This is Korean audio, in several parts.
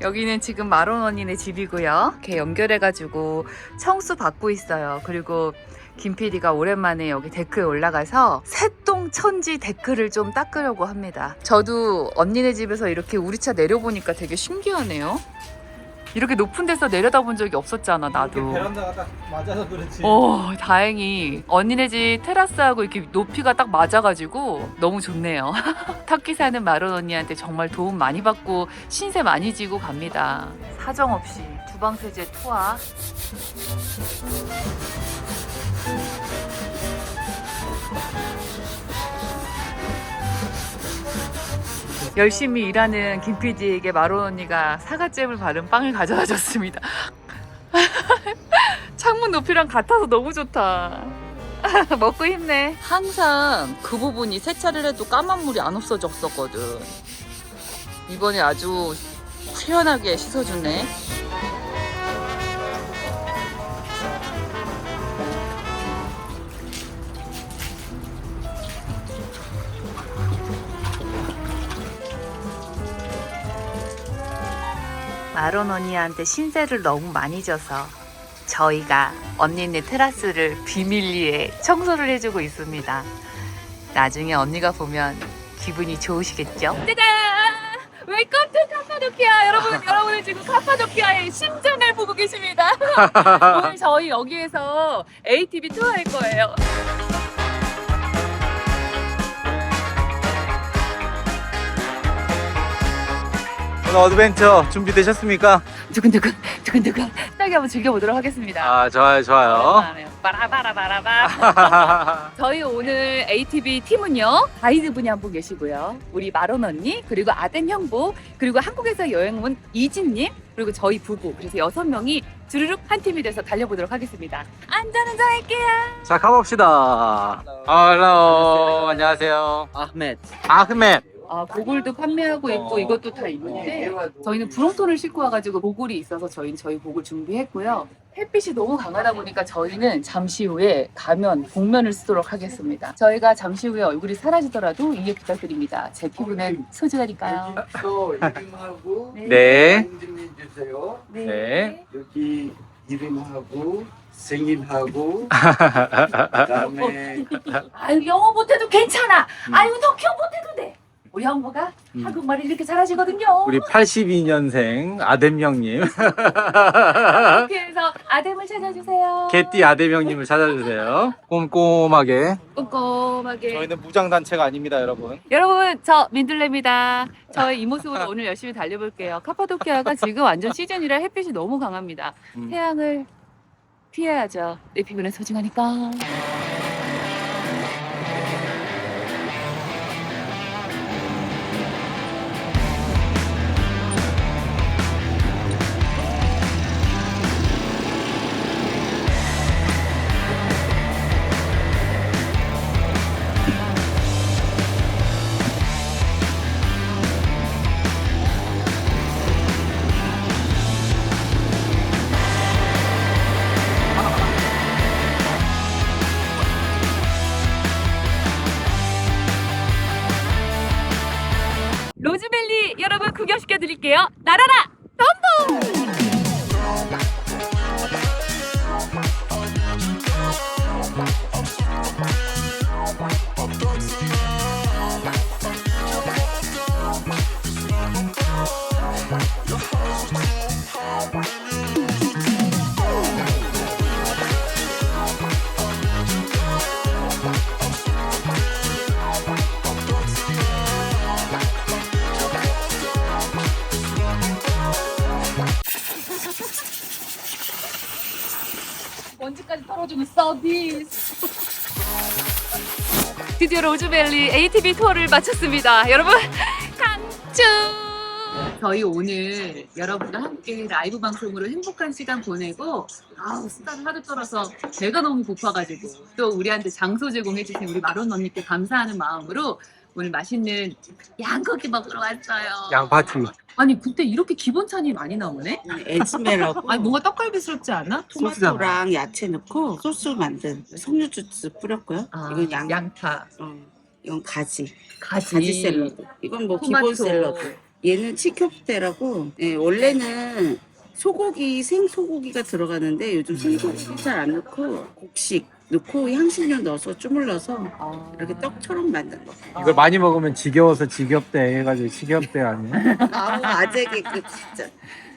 여기는 지금 마론 언니네 집이고요. 이렇게 연결해가지고 청수 받고 있어요. 그리고 김 PD가 오랜만에 여기 데크에 올라가서 새똥 천지 데크를 좀 닦으려고 합니다. 저도 언니네 집에서 이렇게 우리 차 내려보니까 되게 신기하네요. 이렇게 높은 데서 내려다본 적이 없었잖아, 나도. 베란다가 딱 맞아서 그렇지. 오, 다행히 언니네 집 테라스하고 이렇게 높이가 딱 맞아가지고 너무 좋네요. 터키 사는 마론 언니한테 정말 도움 많이 받고 신세 많이 지고 갑니다. 사정 없이 주방 세제 투하. 열심히 일하는 김 PD에게 마론 언니가 사과잼을 바른 빵을 가져다 줬습니다. 창문 높이랑 같아서 너무 좋다. 먹고 힘내. 항상 그 부분이 세차를 해도 까만 물이 안 없어졌었거든. 이번에 아주 후련하게 씻어주네. 마론 언니한테 신세를 너무 많이 져서 저희가 언니네 테라스를 비밀리에 청소를 해주고 있습니다. 나중에 언니가 보면 기분이 좋으시겠죠? 짜잔! 웰컴 투 카파도키아! 여러분, 여러분은 지금 카파도키아의 심장을 보고 계십니다. 오늘 저희 여기에서 ATV 투어 할 거예요. 어드벤처 준비되셨습니까? 두근두근, 두근두근. 딸기 한번 즐겨보도록 하겠습니다. 아 좋아요 좋아요. 빠라바라바라바. 저희 오늘 ATV 팀은요 가이드 분이 한 분 계시고요 우리 마론 언니 그리고 아덴 형부 그리고 한국에서 여행 온 이진님 그리고 저희 부부 그래서 여섯 명이 주르륵 한 팀이 돼서 달려보도록 하겠습니다 안전운전 할게요 자 가봅시다. 헬로 안녕하세요. 아흐메드 아흐멧. 아 보글도 판매하고 있고 어. 이것도 다 있는데 저희는 브롱톤을 싣고 와가지고 보글이 있어서 저희는 저희 보글 준비했고요 햇빛이 너무 강하다 보니까 저희는 잠시 후에 가면 복면을 쓰도록 하겠습니다 저희가 잠시 후에 얼굴이 사라지더라도 이해 부탁드립니다 제 피부는 소중하니까요 또 이름하고 네. 인증 해 주세요. 네. 여기 이름하고 생일하고 그다음에 아유 영어 못해도 괜찮아 음. 아유 터키어 못해도 돼 우리 형부가 음. 한국말을 이렇게 잘하시거든요 우리 82년생 아뎀 형님, 해서 아담을 찾아주세요 개띠 아뎀 형님을 찾아주세요. 꼼꼼하게. 꼼꼼하게 저희는 무장 단체가 아닙니다, 여러분. 여러분 저 민들레입니다. 저의 이 모습으로 오늘 열심히 달려볼게요. 카파도키아가 지금 완전 시즌이라 햇빛이 너무 강합니다. 음. 태양을 피해야죠. 내 피부는 소중하니까. 구경시켜 드릴게요. 날아라 덤보! 털어주는 서비스. 드디어 로즈밸리 ATV 투어를 마쳤습니다. 여러분, 강추! 저희 오늘 여러분과 함께 라이브 방송으로 행복한 시간 보내고 아우 수다를 하도 떨어서 배가 너무 고파가지고 또 우리한테 장소 제공해주신 우리 마론 언니께 감사하는 마음으로 오늘 맛있는 양고기 먹으러 왔어요. 양파티. 아니 그때 이렇게 기본 찬이 많이 나오네? 에즈메라고 아니 뭔가 떡갈비스럽지 않아? 토마토랑 야채 넣고 소스 만든 석류 주스 뿌렸고요. 이건 양, 아, 양파, 어, 이건 가지, 가지, 가지 샐러드. 이건 뭐 토마토. 기본 샐러드. 얘는 치켑대라고 예, 원래는 소고기 생소고기가 들어가는데 요즘 생소고기 잘 안 넣고 곡식 넣고 향신료 넣어서 주물러서 이렇게 떡처럼 만든 거. 이걸 많이 먹으면 지겨워서 지겹대 해가지고 지겹대 아니야? 아우 아재개 그 진짜.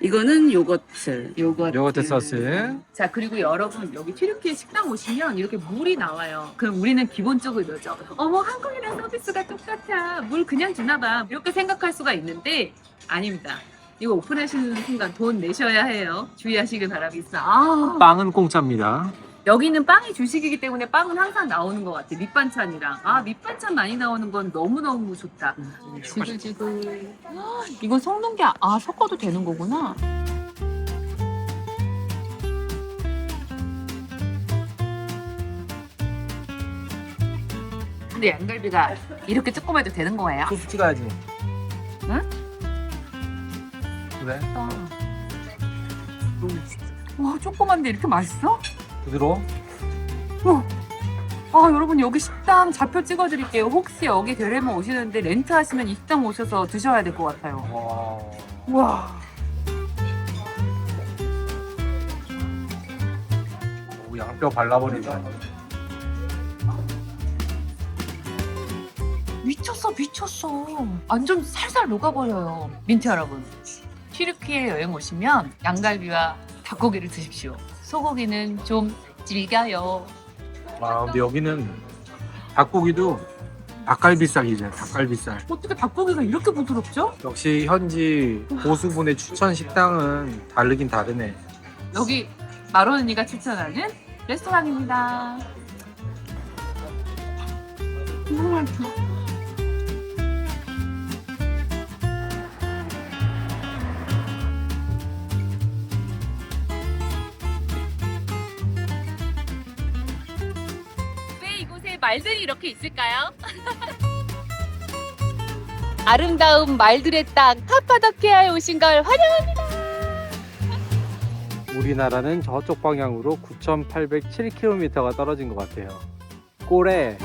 이거는 요거트. 요거 요거트 소스. 자 그리고 여러분 여기 튀르키예 식당 오시면 이렇게 물이 나와요. 그럼 우리는 기본적으로 이러죠. 어머 한국이랑 서비스가 똑같아. 물 그냥 주나 봐. 이렇게 생각할 수가 있는데 아닙니다. 이거 오픈하시는 순간 돈 내셔야 해요. 주의하시길 바라겠습니다. 아, 빵은 공짜입니다. 여기는 빵이 주식이기 때문에 빵은 항상 나오는 것 같아. 밑반찬이랑. 아 밑반찬 많이 나오는 건 너무 너무 좋다. 지글지글. 아, 이건 섞는 게 아 섞어도 되는 거구나. 근데 양갈비가 이렇게 조그매도 되는 거예요? 소스 찍어야지. 응? 그래? 와 조그만데 이렇게 맛있어? 부드러워? 아 여러분 여기 식당 좌표 찍어드릴게요. 혹시 여기 대레모 오시는데 렌트 하시면 이 식당 오셔서 드셔야 될 것 같아요. 와. 와 오, 양뼈 발라버린다. 미쳤어 미쳤어. 완전 살살 녹아버려요. 민트 여러분. 튀르키예 여행 오시면 양갈비와 닭고기를 드십시오. 소고기는 좀 질겨요. 와, 근데 여기는 닭고기도 닭갈비살이잖아, 닭갈비살. 어떻게 닭고기가 이렇게 부드럽죠? 역시 현지 고수분의 추천 식당은 다르긴 다르네. 여기 마론 언니가 추천하는 레스토랑입니다. 너무 맛있 말들이 이렇게 있을까요? 아름다운 말들의 땅 카파도키아에 오신 걸 환영합니다. 우리나라는 저쪽 방향으로 9,807km가 떨어진 것 같아요. 꼴에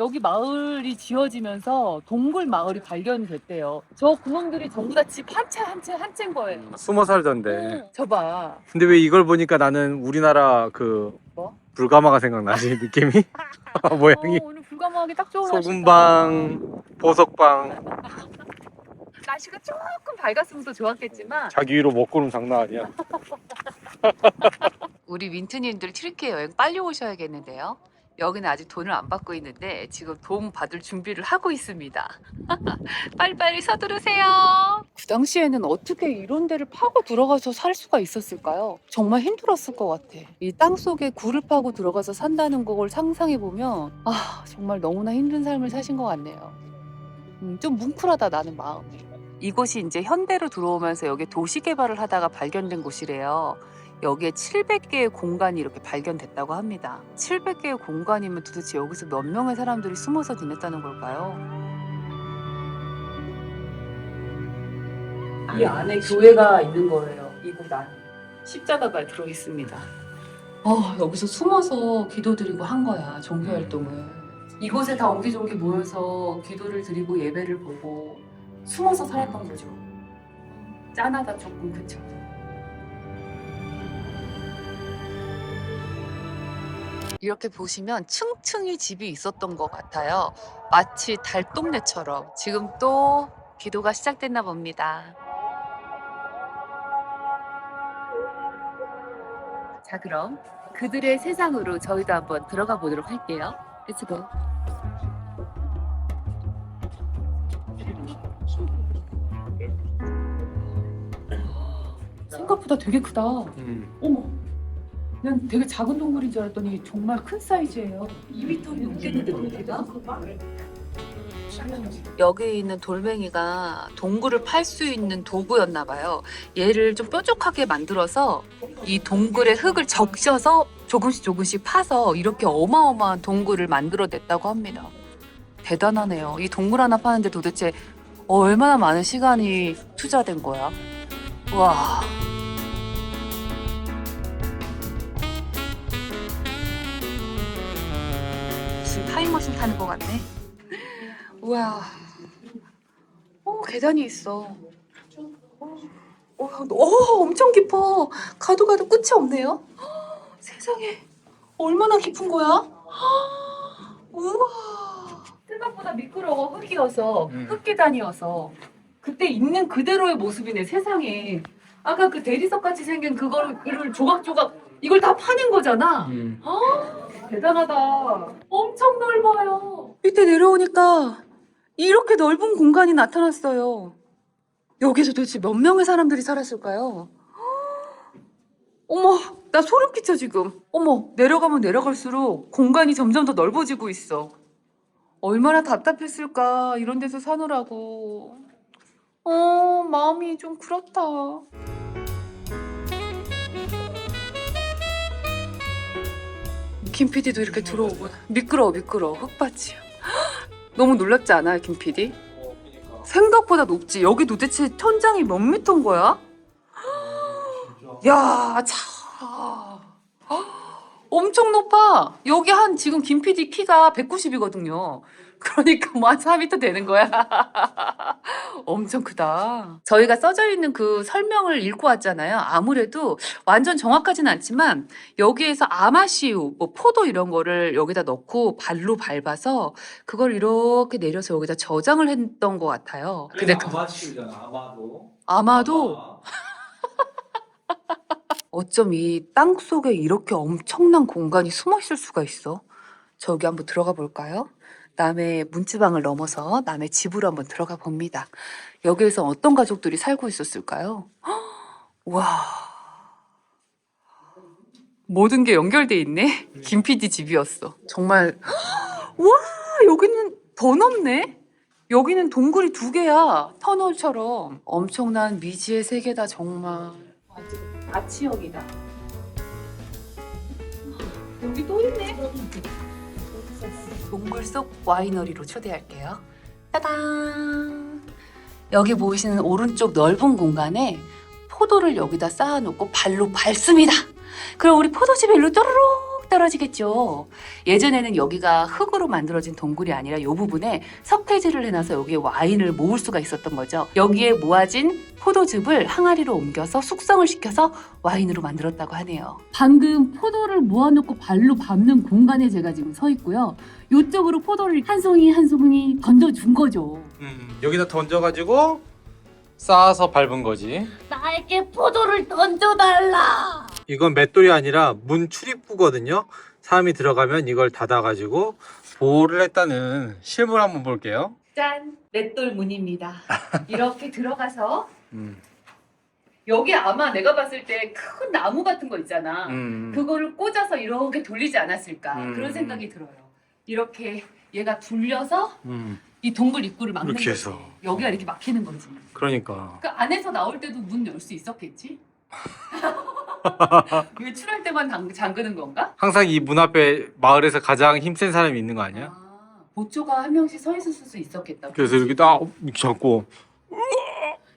여기 마을이 지어지면서 동굴 마을이 발견됐대요. 저 구멍들이 전부 다 집 한 채 한 채 한 채인 거예요. 숨어 살던데. 저 봐. 근데 왜 이걸 보니까 나는 우리나라 그 뭐? 불가마가 생각나지 느낌이? 모양이 어, 오늘 불가마하기 딱 좋은. 소금방, 보석방 날씨가 조금 밝았으면 더 좋았겠지만 자기 위로 먹고는 장난 아니야. 우리 윈트님들 튀르키예 여행 빨리 오셔야겠는데요. 여기는 아직 돈을 안 받고 있는데 지금 돈 받을 준비를 하고 있습니다. 빨리빨리 서두르세요. 그 당시에는 어떻게 이런 데를 파고 들어가서 살 수가 있었을까요? 정말 힘들었을 것 같아. 이 땅 속에 굴을 파고 들어가서 산다는 걸 상상해 보면 아 정말 너무나 힘든 삶을 사신 것 같네요. 음, 좀 뭉클하다 나는 마음이. 이곳이 이제 현대로 들어오면서 여기 도시 개발을 하다가 발견된 곳이래요. 여기에 700개의 공간이 이렇게 발견됐다고 합니다. 700개의 공간이면 도대체 여기서 몇 명의 사람들이 숨어서 지냈다는 걸까요? 이 안에 교회가 있는 거예요. 이곳 안에 십자가가 들어 있습니다. 어, 여기서 숨어서 기도드리고 한 거야 종교 활동을. 이곳에 다 옹기종기 모여서 기도를 드리고 예배를 보고 숨어서 살았던 거죠. 짠하다 조금 그쵸? 이렇게 보시면 층층이 집이 있었던 것 같아요. 마치 달동네처럼 지금 또 기도가 시작됐나 봅니다. 자, 그럼 그들의 세상으로 저희도 한번 들어가 보도록 할게요. Let's go. 생각보다 되게 크다. 어머. 난 되게 작은 동물인 줄 알았더니 정말 큰 사이즈예요. 2m 넘겠는데 높이가? 여기 있는 돌멩이가 동굴을 팔 수 있는 도구였나 봐요. 얘를 좀 뾰족하게 만들어서 이 동굴의 흙을 적셔서 조금씩 조금씩 파서 이렇게 어마어마한 동굴을 만들어냈다고 합니다. 대단하네요. 이 동굴 하나 파는데 도대체 얼마나 많은 시간이 투자된 거야? 와. 타임머신 타는 것 같네. 우와. 어, 계단이 있어. 어, 어, 엄청 깊어. 가도 가도 끝이 없네요. 헉, 세상에. 얼마나 깊은 거야? 헉, 우와. 생각보다 미끄러워. 흙이어서. 음. 흙계단이어서. 그때 있는 그대로의 모습이네, 세상에. 아까 그 대리석 같이 생긴 그거를 조각조각 이걸 다 파낸 거잖아. 음. 대단하다. 엄청 넓어요. 밑에 내려오니까 이렇게 넓은 공간이 나타났어요. 여기서 도대체 몇 명의 사람들이 살았을까요? 어머, 나 소름 끼쳐 지금. 어머, 내려가면 내려갈수록 공간이 점점 더 넓어지고 있어. 얼마나 답답했을까, 이런 데서 사느라고. 어, 마음이 좀 그렇다. 김 PD도 이렇게 들어오고 미끄러워 미끄러워 흙밭이야 너무 놀랍지 않아요 김 PD? 생각보다 높지 여기 도대체 천장이 몇 미터인 거야? 야 차. 엄청 높아 여기 한 지금 김 PD 키가 190이거든요 그러니까 뭐 한 4미터 되는 거야 엄청 크다 저희가 써져 있는 그 설명을 읽고 왔잖아요 아무래도 완전 정확하진 않지만 여기에서 아마시우, 뭐 포도 이런 거를 여기다 넣고 발로 밟아서 그걸 이렇게 내려서 여기다 저장을 했던 것 같아요. 근데 그, 아마추잖아 아마도. 아마도 어쩜 이 땅 속에 이렇게 엄청난 공간이 숨어 있을 수가 있어? 저기 한번 들어가 볼까요? 남의 문지방을 넘어서 남의 집으로 한번 들어가 봅니다. 여기에서 어떤 가족들이 살고 있었을까요? 와. 모든 게 연결돼 있네. 김 PD 집이었어. 정말 와 여기는 더 넓네. 여기는 동굴이 두 개야 터널처럼 엄청난 미지의 세계다 정말. 아치형이다. 여기 또 있네. 동굴 속 와이너리로 초대할게요. 따단. 여기 보이시는 오른쪽 넓은 공간에 포도를 여기다 쌓아놓고 발로 밟습니다. 그럼 우리 포도즙이 일로 또르륵 떨어지겠죠. 예전에는 여기가 흙으로 만들어진 동굴이 아니라 이 부분에 석회질을 해놔서 여기에 와인을 모을 수가 있었던 거죠. 여기에 모아진 포도즙을 항아리로 옮겨서 숙성을 시켜서 와인으로 만들었다고 하네요. 방금 포도를 모아놓고 발로 밟는 공간에 제가 지금 서 있고요. 이쪽으로 포도를 한 송이 한 송이 던져준 거죠. 음, 여기다 던져가지고 쌓아서 밟은 거지. 나에게 포도를 던져달라. 이건 맷돌이 아니라 문 출입구거든요. 사람이 들어가면 이걸 닫아가지고 보호를 했다는 실물 한번 볼게요. 짠, 맷돌 문입니다. 이렇게 들어가서 음. 여기 아마 내가 봤을 때 큰 나무 같은 거 있잖아. 음. 그거를 꽂아서 이렇게 돌리지 않았을까 음. 그런 생각이 들어요. 이렇게 얘가 둘려서 음. 이 동굴 입구를 막는 이렇게 거지. 해서. 여기가 이렇게 막히는 거지. 그러니까. 그 안에서 나올 때도 문 열 수 있었겠지? 외출할 때만 당- 잠그는 건가? 항상 이 문 앞에 마을에서 가장 힘센 사람이 있는 거 아니야? 아, 보초가 한 명씩 서 있을 수 있었겠다. 그래서 이렇게 딱 이렇게 잡고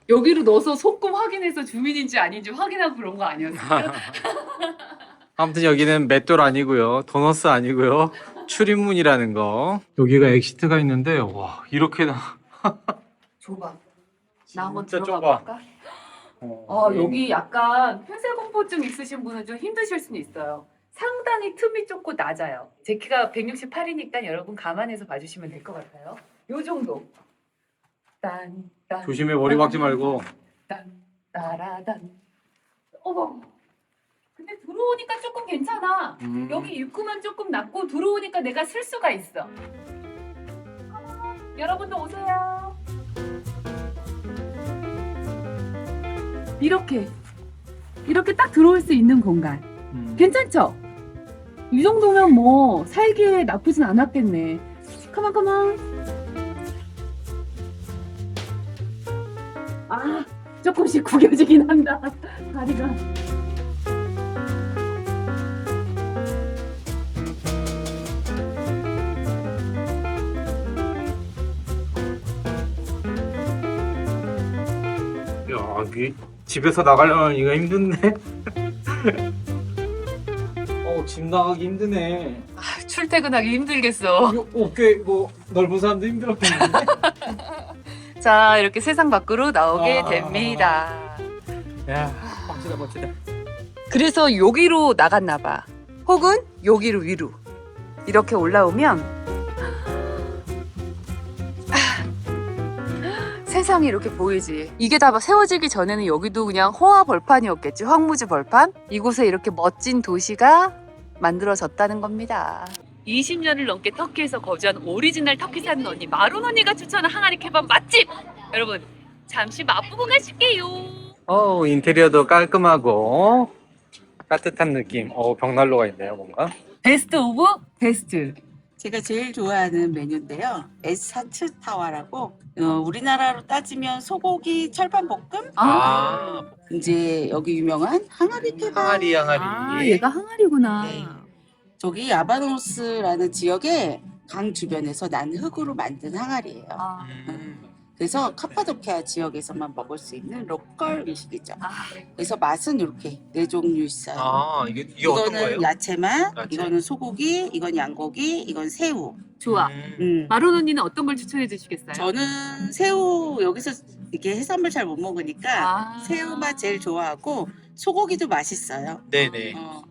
여기로 넣어서 손금 확인해서 주민인지 아닌지 확인하고 그런 거 아니었을까? 아무튼 여기는 맷돌 아니고요. 도너스 아니고요. 출입문이라는 거. 여기가 엑시트가 있는데 와 이렇게나 좁아. 나 한번 진짜 들어가 좁아. 볼까? 어, 여기 약간 폐쇄 공포증 있으신 분은 좀 힘드실 수는 있어요. 상당히 틈이 좁고 낮아요. 제 키가 168이니까 여러분 감안해서 봐주시면 될 것 같아요. 요 정도. 딴, 딴, 조심해 머리 박지 말고. 딴, 따라단. 어머. 근데 들어오니까 조금 괜찮아. 음. 여기 입구만 조금 낮고 들어오니까 내가 쓸 수가 있어. 여러분도 오세요. 이렇게 이렇게 딱 들어올 수 있는 공간 음. 괜찮죠? 이 정도면 뭐 살기에 나쁘진 않았겠네. 가만 가만. 아 조금씩 구겨지긴 한다. 다리가. 야, 여기 집에서 나가려면 이거 힘든데. 어, 집 나가기 힘드네. 아, 출퇴근하기 힘들겠어. 어깨 뭐 넓은 사람도 힘들었겠는데. 자, 이렇게 세상 밖으로 나오게 아. 됩니다. 야, 멋지다 멋지다. 그래서 여기로 나갔나 봐. 혹은 여기로 위로. 이렇게 올라오면 세상이 이렇게 보이지. 이게 다 세워지기 전에는 여기도 그냥 호화 벌판이었겠지. 황무지 벌판. 이곳에 이렇게 멋진 도시가 만들어졌다는 겁니다. 20년을 넘게 터키에서 거주한 오리지널 터키 사는 언니 마론 언니가 추천한 항아리 케밥 맛집. 여러분 잠시 맛보고 가실게요. 어 인테리어도 깔끔하고 따뜻한 느낌. 어 벽난로가 있네요 뭔가. 베스트 오브 베스트. 제가 제일 좋아하는 메뉴인데요. 에사츠 타와라고 어, 우리나라로 따지면 소고기 철판 볶음 아, 이제 여기 유명한 항아리 케밥 항아리 항아리. 아, 얘가 항아리구나. 네. 저기 아바노스라는 지역의 강 주변에서 난 흙으로 만든 항아리예요. 아, 음. 그래서 카파도키아 지역에서만 먹을 수 있는 로컬 음식이죠. 아, 그래서 맛은 이렇게 네 종류 있어요. 아 이게 이게 어떤 이거는 거예요? 야채 맛, 야채. 이거는 소고기, 이건 양고기, 이건 새우. 좋아. 음. 음. 마론 언니는 어떤 걸 추천해 주시겠어요? 저는 새우 여기서 이렇게 해산물 잘 못 먹으니까 아. 새우 맛 제일 좋아하고 소고기도 맛있어요. 네네. 어,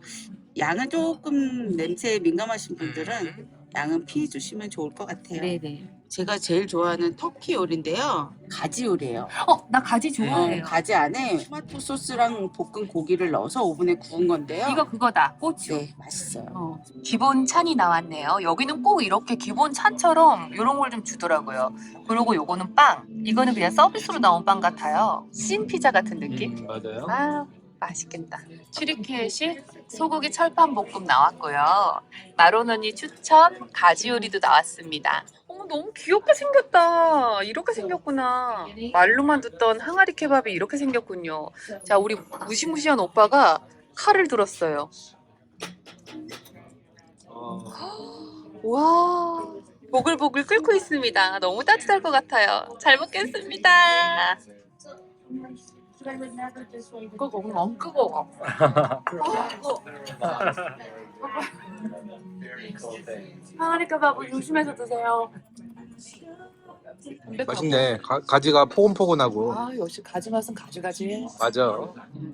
양은 조금 냄새에 민감하신 분들은 음. 양은 피해 주시면 좋을 것 같아요. 네네. 제가 제일 좋아하는 터키 요리인데요. 가지 요리예요. 어, 나 가지 어, 좋아해요. 가지 안에 토마토 소스랑 볶은 고기를 넣어서 오븐에 구운 건데요. 이거 그거다. 고추. 네, 맛있어요. 어, 기본 찬이 나왔네요. 여기는 꼭 이렇게 기본 찬처럼 이런 걸 좀 주더라고요. 그리고 요거는 빵. 이거는 그냥 서비스로 나온 빵 같아요. 신 피자 같은 느낌? 음, 맞아요. 아, 맛있겠다. 추리키의식 소고기 철판 볶음 나왔고요. 마론 언니 추천 가지 요리도 나왔습니다. 어머 너무 귀엽게 생겼다. 이렇게 생겼구나. 말로만 듣던 항아리 케밥이 이렇게 생겼군요. 자, 우리 무시무시한 오빠가 칼을 들었어요. 어, 와, 보글보글 끓고 있습니다. 너무 따뜻할 것 같아요. 잘 먹겠습니다. 그거 너무 뜨거워. 항아리 케밥을 조심해서 드세요. 맛있네. 가, 가지가 포근포근하고. 아, 역시 가지 맛은 가지 가지. 맞아.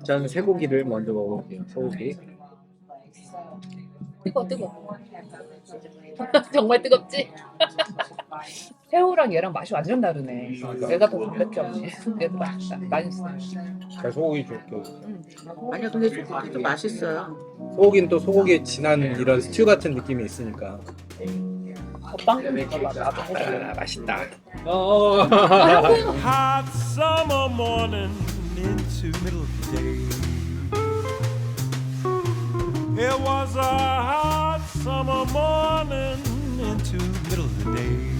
저는 쇠고기를 먼저 먹어볼게요. 소고기. 뜨거 뜨거. 정말 뜨겁지? 새우랑 얘랑 맛이 완전 다르네. 얘가 더 담백해. 얘도 맛있다. 맛있어. 제가 소고기 줄게요. 아니요, 근데 소고기도 맛있어요. 소고기는 또 소고기의 진한 이런 스튜 같은 느낌이 있으니까. 빵? 아, 맛있다. 어. hot summer morning into middle of the day. It was a hot summer morning into middle of the day.